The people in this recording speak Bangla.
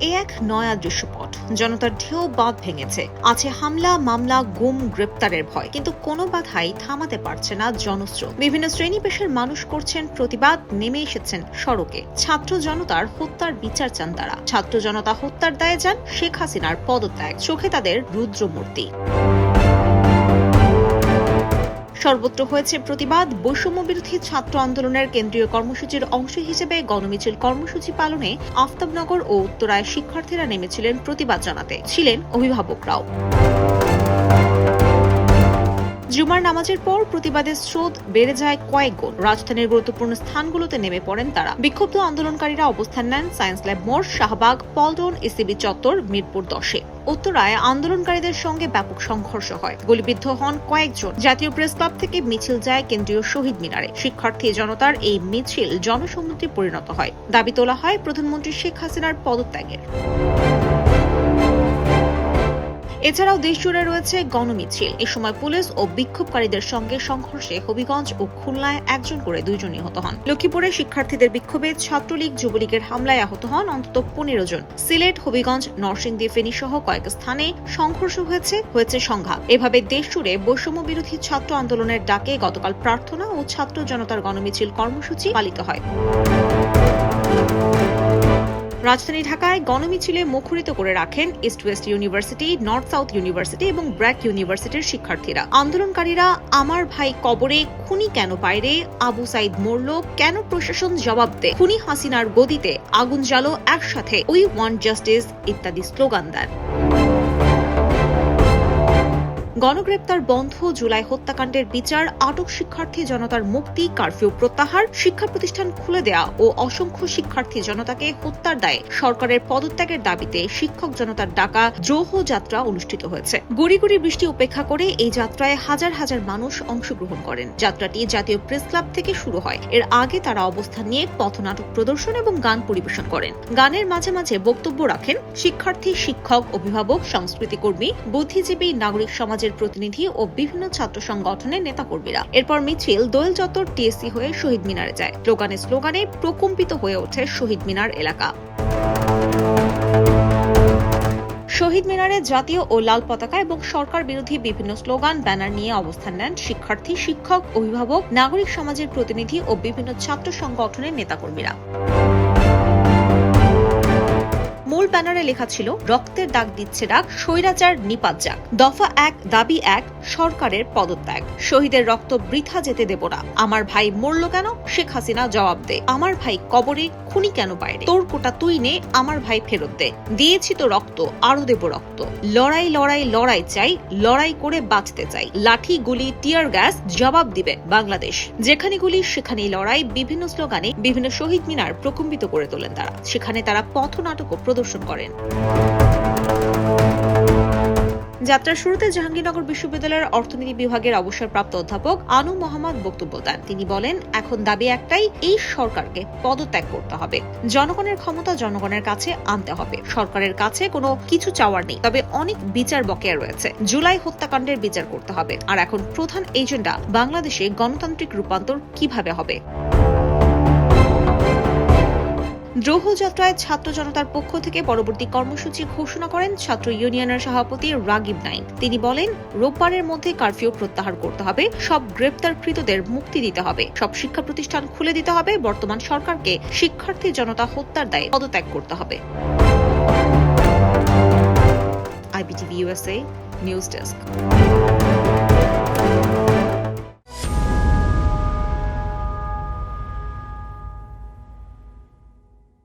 এ এক নয়া দৃশ্যপট। জনতার ঢেউ বাঁধ ভেঙেছে। আছে হামলা, মামলা, গুম, গ্রেপ্তারের ভয়। কিন্তু কোনো বাধাই থামাতে পারছে না জনস্রোত বিভিন্ন শ্রেণি পেশার মানুষ করছেন প্রতিবাদ, নেমে এসেছেন সড়কে। ছাত্র জনতার হত্যার বিচার চান তারা। ছাত্র জনতা হত্যার দায়ে যান শেখ হাসিনার পদত্যাগ। চোখে তাদের রুদ্রমূর্তি। সর্বত্র হয়েছে প্রতিবাদ। বৈষম্য বিরোধী ছাত্র আন্দোলনের কেন্দ্রীয় কর্মসূচির অংশ হিসেবে গণমিছিল কর্মসূচি পালনে আফতাবনগর ও উত্তরায় শিক্ষার্থীরা নেমেছিলেন প্রতিবাদ জানাতে। ছিলেন অভিভাবকরাও। জুমার নামাজের পর প্রতিবাদের স্রোত বেড়ে যায় কয়েক গুণ। রাজধানীর গুরুত্বপূর্ণ স্থানগুলোতে নেমে পড়েন তারা। বিক্ষুব্ধ আন্দোলনকারীরা অবস্থান নেন সায়েন্স ল্যাব মোড়, শাহবাগ, পল্টন, এসিবি চত্বর, মিরপুর দশে। উত্তরায় আন্দোলনকারীদের সঙ্গে ব্যাপক সংঘর্ষ হয়। গুলিবিদ্ধ হন কয়েকজন। জাতীয় প্রেস ক্লাব থেকে মিছিল যায় কেন্দ্রীয় শহীদ মিনারে। শিক্ষার্থী জনতার এই মিছিল জনসম্মতি পরিণত হয়। দাবি তোলা হয় প্রধানমন্ত্রী শেখ হাসিনার পদত্যাগের। এছাড়াও দেশজুড়ে রয়েছে গণমিছিল। এ সময় পুলিশ ও বিক্ষোভকারীদের সঙ্গে সংঘর্ষে হবিগঞ্জ ও খুলনায় একজন করে দুইজন নিহত হন। লক্ষ্মীপুরে শিক্ষার্থীদের বিক্ষোভে ছাত্রলীগ, যুবলীগের হামলায় আহত হন অন্তত পনেরো জন। সিলেট, হবিগঞ্জ, নরসিংদী ফেনী সহ কয়েক স্থানে সংঘর্ষ হয়েছে হয়েছে সংঘাত। এভাবে দেশ জুড়ে বৈষম্য বিরোধী ছাত্র আন্দোলনের ডাকে গতকাল প্রার্থনা ও ছাত্র জনতার গণমিছিল কর্মসূচি পালিত হয়। রাজধানী ঢাকায় গণমিছিলে মুখরিত করে রাখেন East West University, North South University এবং ব্র্যাক ইউনিভার্সিটির শিক্ষার্থীরা। আন্দোলনকারীরা, আমার ভাই কবরে খুনি কেন পায়রে? আবু সাইদ মরল, কেন প্রশাসন জবাব দে? খুনি হাসিনার গদিতে আগুন জ্বালো একসাথে। উই ওয়ান্ট জাস্টিস ইত্যাদি স্লোগান দেন। গণগ্রেপ্তার বন্ধ, জুলাই হত্যাকাণ্ডের বিচার, আটক শিক্ষার্থী জনতার মুক্তি, কারফিউ প্রত্যাহার, শিক্ষা প্রতিষ্ঠান খুলে দেয়া ও অসংখ্য শিক্ষার্থী জনতাকে হত্যার দায়ে সরকারের পদত্যাগের দাবিতে শিক্ষক জনতার ডাকা দ্রোহ যাত্রা অনুষ্ঠিত হয়েছে। গুড়ি গুড়ি বৃষ্টি উপেক্ষা করে এই যাত্রায় হাজার হাজার মানুষ অংশগ্রহণ করেন। যাত্রাটি জাতীয় প্রেস ক্লাব থেকে শুরু হয়। এর আগে তারা অবস্থান নিয়ে পথনাটক প্রদর্শন এবং গান পরিবেশন করেন। গানের মাঝে মাঝে বক্তব্য রাখেন শিক্ষার্থী, শিক্ষক, অভিভাবক সংস্কৃতি কর্মী বুদ্ধিজীবী, নাগরিক সমাজের প্রতিনিধি ও বিভিন্ন ছাত্র সংগঠনের নেতাকর্মীরা। এরপর মিছিল দোয়েল চত্বর টিএসসি হয়ে শহীদ মিনারে যায়। স্লোগানে স্লোগানে প্রকম্পিত হয়ে ওঠে শহীদ মিনার এলাকা। শহীদ মিনারে জাতীয় ও লাল পতাকা এবং সরকার বিরোধী বিভিন্ন স্লোগান, ব্যানার নিয়ে অবস্থান নেন শিক্ষার্থী, শিক্ষক, অভিভাবক, নাগরিক সমাজের প্রতিনিধি ও বিভিন্ন ছাত্র সংগঠনের নেতাকর্মীরা। ব্যানারে লেখা ছিল, রক্তের দাগ দিচ্ছে ডাক স্বৈরাচার নিপাত যাক দফা এক, দাবি এক, সরকারের পদত্যাগ। শহীদের রক্ত বৃথা যেতে দেব না। আমার ভাই মরল কেন? শেখ হাসিনা জবাব দে। আমার ভাই কবরে খুনি কেন বাইরে তোর কোটা তুই নে, আমার ভাই ফেরত দে। দিয়েছি তো রক্ত, আরও দেব রক্ত। লড়াই লড়াই লড়াই চাই, লড়াই করে বাঁচতে চাই। লাঠি, গুলি, টিয়ার গ্যাস, জবাব দিবে বাংলাদেশ। যেখানে গুলি, সেখানেই লড়াই। বিভিন্ন স্লোগানে বিভিন্ন শহীদ মিনার প্রকম্পিত করে তোলেন তারা। সেখানে তারা পথনাটকও প্রদর্শন করেন। যাত্রার শুরুতে জাহাঙ্গীরনগর বিশ্ববিদ্যালয়ের অর্থনীতি বিভাগের অবসরপ্রাপ্ত অধ্যাপক আনু মোহাম্মদ বক্তব্য দেন। তিনি বলেন, এখন দাবি একটাই, এই সরকারকে পদত্যাগ করতে হবে। জনগণের ক্ষমতা জনগণের কাছে আনতে হবে। সরকারের কাছে কোনো কিছু চাওয়ার নেই। তবে অনেক বিচার বকেয়া রয়েছে। জুলাই হত্যাকাণ্ডের বিচার করতে হবে। আর এখন প্রধান এজেন্ডা বাংলাদেশে গণতান্ত্রিক রূপান্তর কীভাবে হবে? দ্রোহ যাত্রায় ছাত্র জনতার পক্ষ থেকে পরবর্তী কর্মসূচি ঘোষণা করেন ছাত্র ইউনিয়নের সভাপতি রাগিব নাইম তিনি বলেন, রোববারের মধ্যে কারফিউ প্রত্যাহার করতে হবে, সব গ্রেপ্তারকৃতদের মুক্তি দিতে হবে, সব শিক্ষা প্রতিষ্ঠান খুলে দিতে হবে, বর্তমান সরকারকে শিক্ষার্থী জনতা হত্যার দায়ে পদত্যাগ করতে হবে। IBTV USA news desk.